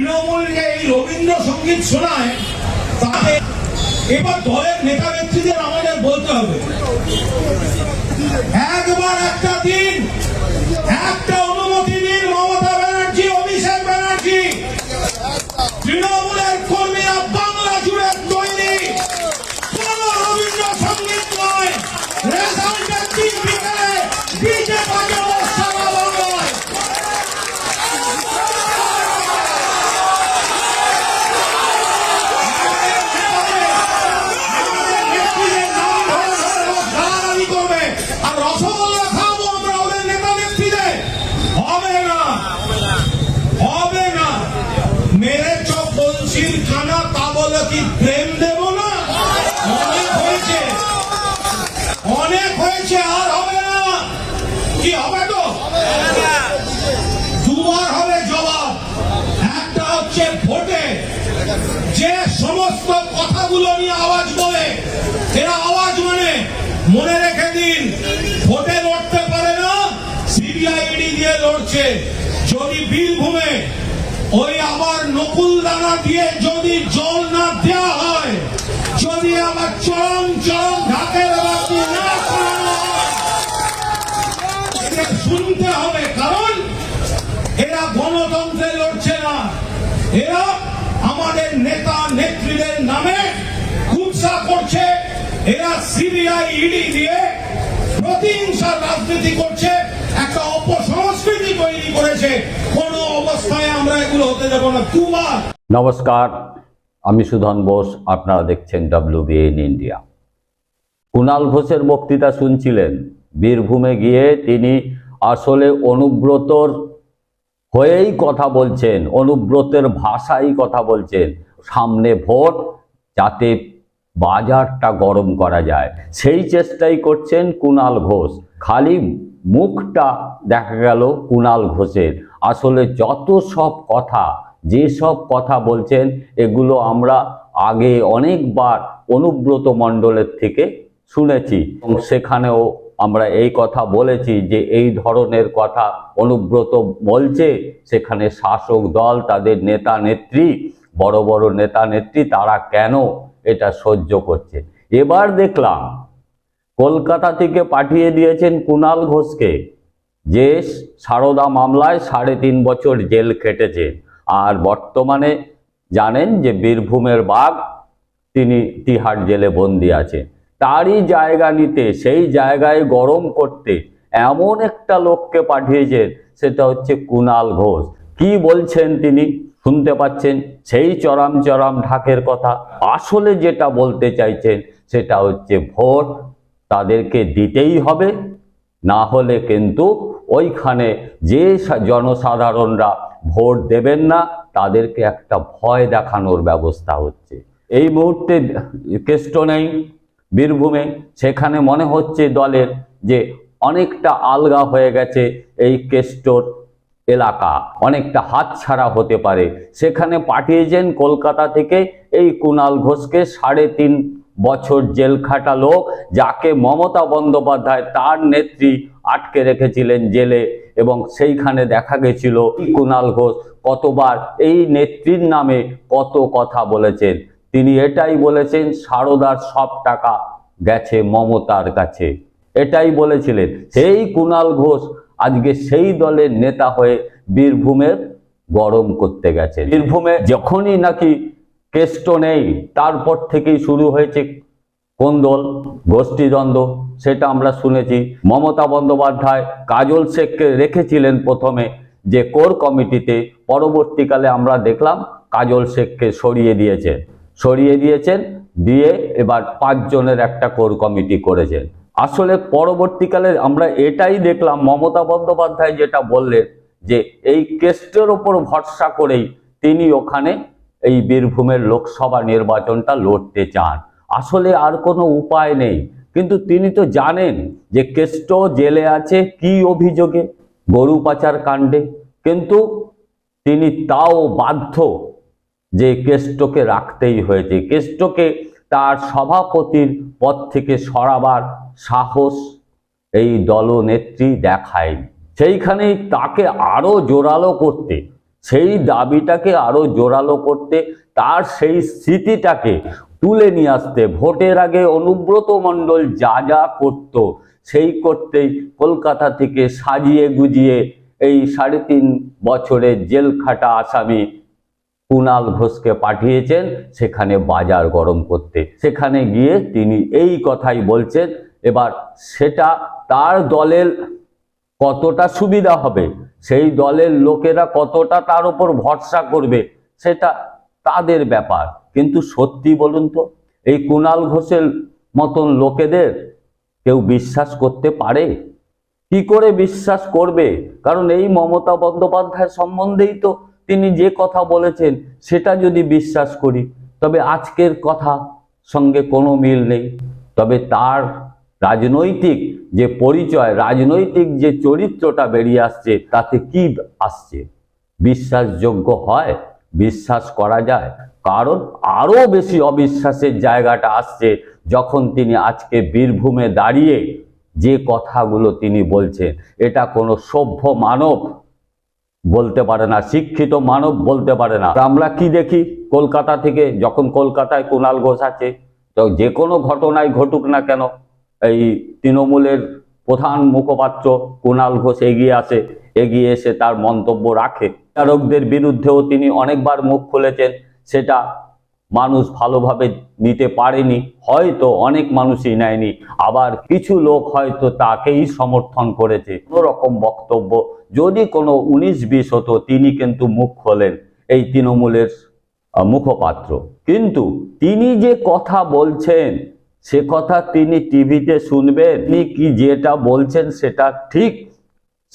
তৃণমূল যে এই রবীন্দ্রসঙ্গীত শোনায়, তাতে এবার দলের নেতা নেত্রীদের আমাদের বলতে হবে। একবার একটা দিন, একটা অনুমতি দিন মমতা ব্যানার্জি, অভিষেক ব্যানার্জি। তৃণমূলের হয়েছে আর হবে না। কি হবে তো? দুবার হবে জবাব। একটা হচ্ছে ভোটে। যে সমস্ত কথাগুলো নিয়ে আওয়াজ বলে, এরা আওয়াজ মানে মনে রেখে দিন, ভোটে লড়তে পারে না সিবিআইডি দিয়ে লড়ছে। যদি বীরভূমে ওই আবার নকুল দানা দিয়ে যদি জল না দেওয়া হয়, যদি আবার চরম চরম এরা সিবিআই ইডি দিয়ে প্রতিহিংসার রাজনীতি করছে, একটা অপসংস্কৃতি তৈরি করেছে। কোন অবস্থায় আমরা এগুলো হতে দেবো না। দুবার। নমস্কার, আমি সুধন বোস, আপনারা দেখছেন ডাব্লিউবিএন ইন্ডিয়া কুণাল ঘোষের বক্তৃতা শুনছিলেন। বীরভূমে গিয়ে তিনি আসলে অনুব্রতর হয়েই কথা বলছেন, অনুব্রতের ভাষাই কথা বলছেন। সামনে ভোট যাতে বাজারটা গরম করা যায়। সেই চেষ্টাই করছেন কুণাল ঘোষ। খালি মুখটা দেখা গেল কুণাল ঘোষের। আসলে যত সব কথা, যে সব কথা বলছেন, এগুলো আমরা আগে অনেকবার অনুব্রত মণ্ডলের থেকে শুনেছি। এবং সেখানেও আমরা এই কথা বলেছি যে এই ধরনের কথা অনুব্রত বলছে। সেখানে শাসক দল, তাদের নেতা নেত্রী বড় বড় নেতা নেত্রী তারা কেন এটা সহ্য করছে। এবার দেখলাম, কলকাতা থেকে পাঠিয়ে দিয়েছেন কুণাল ঘোষকে, যে সারদা মামলায় সাড়ে তিন বছর জেল খেটেছে। আর বর্তমানে জানেন যে বীরভূমের বাঘ, তিনি তিহার জেলে বন্দি আছে। তারই জায়গা নিতে, সেই জায়গায় গরম করতে এমন একটা লোককে পাঠিয়েছেন, সেটা হচ্ছে কুনাল ঘোষ। কি বলছেন তিনি? শুনতে পাচ্ছেন সেই চরম চরম ঢাকের কথা। আসলে যেটা বলতে চাইছেন সেটা হচ্ছে ভোট তাদেরকে দিতেই হবে, না হলে কিন্তু ওইখানে যে জনসাধারণরা ভোট দেবেন না, তাদেরকে একটা ভয় দেখানোর ব্যবস্থা হচ্ছে। এই মুহূর্তে কেষ্ট নেই, বীরভূমে। সেখানে মনে হচ্ছে দলের যে অনেকটা আলগা হয়ে গেছে এই কেষ্টর এলাকা। অনেকটা হাতছাড়া হতে পারে। সেখানে পাঠিয়েছেন কলকাতা থেকে এই কুণাল ঘোষকে সাড়ে তিন বছর জেল খাটা লোক, যাকে মমতা বন্দ্যোপাধ্যায় তার নেত্রী আটকে রেখেছিলেন জেলে এবং সেইখানে দেখা গেছিল কুণাল ঘোষ কতবার এই নেত্রীর নামে কত কথা বলেছেন। তিনি এটাই বলেছেন, সারদার সব টাকা গেছে মমতার কাছে। এটাই বলেছিলেন। সেই কুণাল ঘোষ আজকে সেই দলের নেতা হয়ে বীরভূমের গরম করতে গেছে। বীরভূমে যখনই নাকি কেষ্ট নেই, তারপর থেকেই শুরু হয়েছে কোন্দল গোষ্ঠীদ্বন্দ্ব, সেটা আমরা শুনেছি। মমতা বন্দ্যোপাধ্যায়, কাজল শেখকে রেখেছিলেন প্রথমে যে কোর কমিটিতে, পরবর্তীকালে আমরা দেখলাম কাজল শেখকে সরিয়ে দিয়েছেন। সরিয়ে দিয়েছেন, দিয়ে এবার পাঁচজনের একটা কোর কমিটি করেছেন। আসলে পরবর্তীকালে আমরা এটাই দেখলাম মমতা বন্দ্যোপাধ্যায় যেটা বললেন যে এই কেস্টের ওপর ভরসা করেই তিনি ওখানে এই বীরভূমের লোকসভা নির্বাচনটা লড়তে চান। আসলে আর কোনো উপায় নেই। কিন্তু তিনি তো জানেন যে কেষ্ট জেলে আছে কি অভিযোগে, গরু পাচার কাণ্ডে। কিন্তু তিনি তাও বাধ্য যে কেষ্টকে রাখতেই হয়েছে। কেষ্টকে তার সভাপতির পদ থেকে সরাবার সাহস এই দলনেত্রী দেখায়নি। সেইখানেই তাকে আরও জোরালো করতে, সেই দাবিটাকে আরও জোরালো করতে, তার সেই স্মৃতিটাকে তুলে নিয়ে আসতে, ভোটের আগে অনুব্রত মণ্ডল যা যা করত, সেই করতেই কলকাতা থেকে সাজিয়ে গুজিয়ে এই সাড়ে তিন বছরের জেল খাটা আসামি কুণাল ঘোষকে পাঠিয়েছেন, সেখানে বাজার গরম করতে। সেখানে গিয়ে তিনি এই কথাই বলছেন, এবার সেটা তার দলের কতটা সুবিধা হবে? সেই দলের লোকেরা কতটা তার উপর ভরসা করবে? সেটা তাদের ব্যাপার। কিন্তু সত্যি বলুন তো, এই কুণাল ঘোষের মতন লোকেদের কেউ বিশ্বাস করতে পারে? কি করে বিশ্বাস করবে? কারণ এই মমতা বন্দ্যোপাধ্যায় সম্বন্ধেই তো তিনি যে কথা বলেছেন, সেটা যদি বিশ্বাস করি, তবে আজকের কথা সঙ্গে কোনো মিল নেই। তবে তার রাজনৈতিক যে পরিচয়, রাজনৈতিক যে চরিত্রটা বেরিয়ে আসছে, তাতে কি আসছে? বিশ্বাসযোগ্য হয়? বিশ্বাস করা যায়? কারণ আরও বেশি অবিশ্বাসের জায়গাটা আসছে যখন তিনি আজকে বীরভূমে দাঁড়িয়ে যে কথাগুলো তিনি বলছেন। এটা কোনো সভ্য মানব বলতে পারে না, শিক্ষিত মানব বলতে পারে না। আমরা কি দেখি? কলকাতা থেকে যখন কলকাতায় কুণাল ঘোষ আছে, তো যে কোনো ঘটনায় ঘটুক না কেন, এই তৃণমূলের প্রধান মুখপাত্র কুণাল ঘোষ এগিয়ে আসে, এগিয়ে এসে তার মন্তব্য রাখে। বিচারকদের বিরুদ্ধেও তিনি অনেকবার মুখ খুলেছেন, সেটা মানুষ ভালোভাবে নিতে পারেনি, হয়তো অনেক মানুষই নেয়নি, আবার কিছু লোক হয়তো তাকেই সমর্থন করেছে। কোনো রকম বক্তব্য যদি কোনো উনিশ, বিশ হতো, তিনি কিন্তু মুখ খোলেন এই তৃণমূলের মুখপাত্র। কিন্তু তিনি যে কথা বলছেন, সে কথা তিনি টিভিতে শুনবেন, তিনি কি যেটা বলছেন সেটা ঠিক,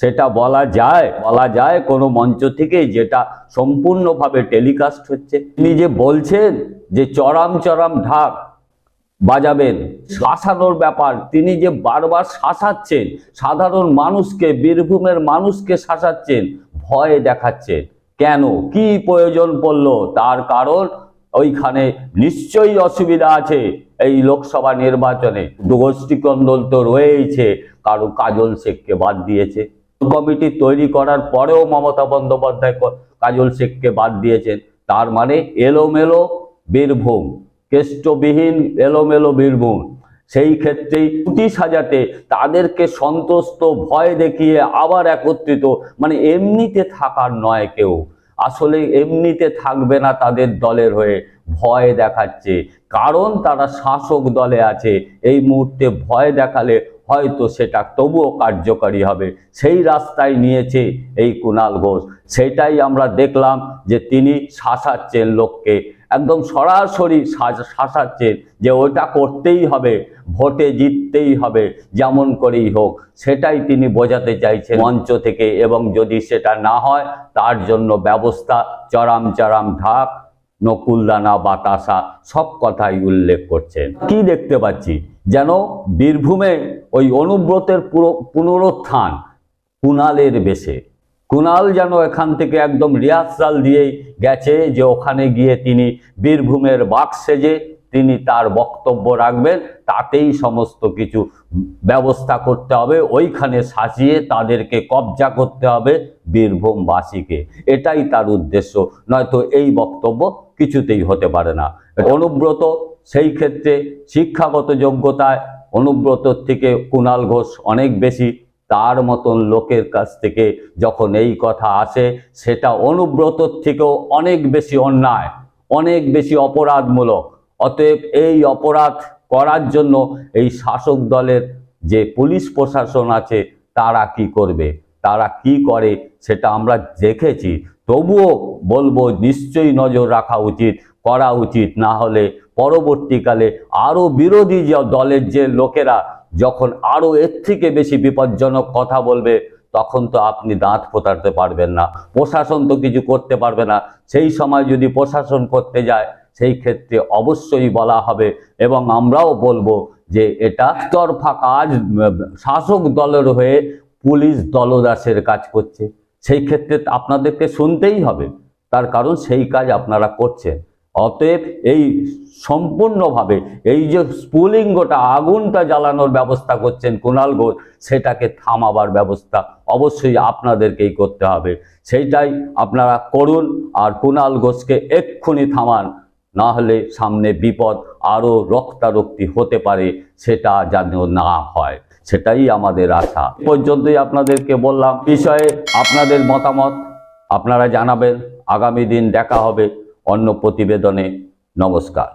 সেটা বলা যায় বলা যায় কোনো মঞ্চ থেকে যেটা সম্পূর্ণভাবে টেলিকাস্ট হচ্ছে। তিনি যে বলছেন যে চরম চরম ঢাক বাজাবেন। শাসানোর ব্যাপার। তিনি যে বারবার শাসাচ্ছেন, সাধারণ মানুষকে, বীরভূমের মানুষকে শাসাচ্ছেন, ভয় দেখাচ্ছেন। কেন? কি প্রয়োজন পড়ল? তার কারণ ওইখানে নিশ্চয়ই অসুবিধা আছে এই লোকসভা নির্বাচনে। দুগোষ্ঠী কন্দল তো রয়েইছে, কারও কাজল শেখকে বাদ দিয়েছে। কমিটি তৈরি করার পরেও মমতা বন্দ্যোপাধ্যায় কাজল শেখকে বাদ দিয়েছেন। তার মানে এলোমেলো বীরভূম। কেষ্টবিহীন এলোমেলো বীরভূম। সেই ক্ষেত্রেই কুটি সাজাতে তাদেরকে সন্তুষ্ট, ভয় দেখিয়ে আবার একত্রিত। মানে এমনিতে থাকার নয় কেউ। আসলে এমনিতে থাকবে না তাদের দলের হয়ে ভয় দেখাচ্ছে। কারণ তারা শাসক দলে আছে। এই মুহূর্তে ভয় দেখালে হয়তো সেটা তবুও কার্যকারী হবে। সেই রাস্তায় নিয়েছে এই কুণাল ঘোষ। সেটাই আমরা দেখলাম যে তিনি শাসাচ্ছেন লোককে একদম সরাসরি শাস- শাসাচ্ছেন যে ওটা করতেই হবে, ভোটে জিততেই হবে, যেমন করেই হোক, সেটাই তিনি বোঝাতে চাইছেন মঞ্চ থেকে এবং যদি সেটা না হয়, তার জন্য ব্যবস্থা, চরাম চরাম ঢাক নকুলদানা, বাতাসা, সব কথাই উল্লেখ করছেন। কি দেখতে পাচ্ছি? যেন বীরভূমে ওই অনুব্রতের পুনরুত্থান, কুণালের বেশে। কুণাল যেন এখান থেকে একদম রিহার্সাল দিয়েই গেছে যে ওখানে গিয়ে তিনি বীরভূমের বাক সেজে তিনি তার বক্তব্য রাখবেন, তাতেই সমস্ত কিছু ব্যবস্থা করতে হবে, ওইখানে সাজিয়ে তাদেরকে কবজা করতে হবে বীরভূমবাসীকে। এটাই তার উদ্দেশ্য, নয়তো এই বক্তব্য কিছুতেই হতে পারে না। অনুব্রত সেই ক্ষেত্রে শিক্ষাগত যোগ্যতায়, অনুব্রতর থেকে কুণাল ঘোষ অনেক বেশি তার মতন লোকের কাছ থেকে যখন এই কথা আসে, সেটা অনুব্রতর থেকেও অনেক বেশি অন্যায়, অনেক বেশি অপরাধমূলক। অতএব এই অপরাধ করার জন্য এই শাসক দলের যে পুলিশ প্রশাসন আছে, তারা কি করবে? তারা কি করে সেটা আমরা দেখেছি। তবুও বলব, নিশ্চয়ই নজর রাখা উচিত, করা উচিত। না হলে পরবর্তীকালে আরও বিরোধী দলের যে লোকেরা যখন আরও এর থেকে বেশি বিপজ্জনক কথা বলবে, তখন তো আপনি দাঁত ফোটাতে পারবেন না, প্রশাসন তো কিছু করতে পারবে না। সেই সময় যদি প্রশাসন করতে যায়, সেই ক্ষেত্রে অবশ্যই বলা হবে এবং আমরাও বলব যে এটা তরফা কাজ, শাসক দলের হয়ে পুলিশ দলদাসের কাজ করছে। সেই ক্ষেত্রে আপনাদেরকে শুনতেই হবে, তার কারণ সেই কাজ আপনারা করছেন। অতএব এই সম্পূর্ণভাবে এই যে স্ফুলিঙ্গটা, আগুনটা জ্বালানোর ব্যবস্থা করছেন কুণাল ঘোষ, সেটাকে থামাবার ব্যবস্থা অবশ্যই আপনাদেরকেই করতে হবে। সেইটাই আপনারা করুন আর কুণাল ঘোষকে এক্ষুনি থামান না হলে সামনে বিপদ আরও রক্তারক্তি হতে পারে, সেটা যেন না হয়। সেটাই আমাদের আশা। পর্যন্তই আপনাদেরকে বললাম। বিষয়ে আপনাদের মতামত আপনারা জানাবেন। আগামী দিন দেখা হবে। অন্য প্রতিবেদনে নমস্কার।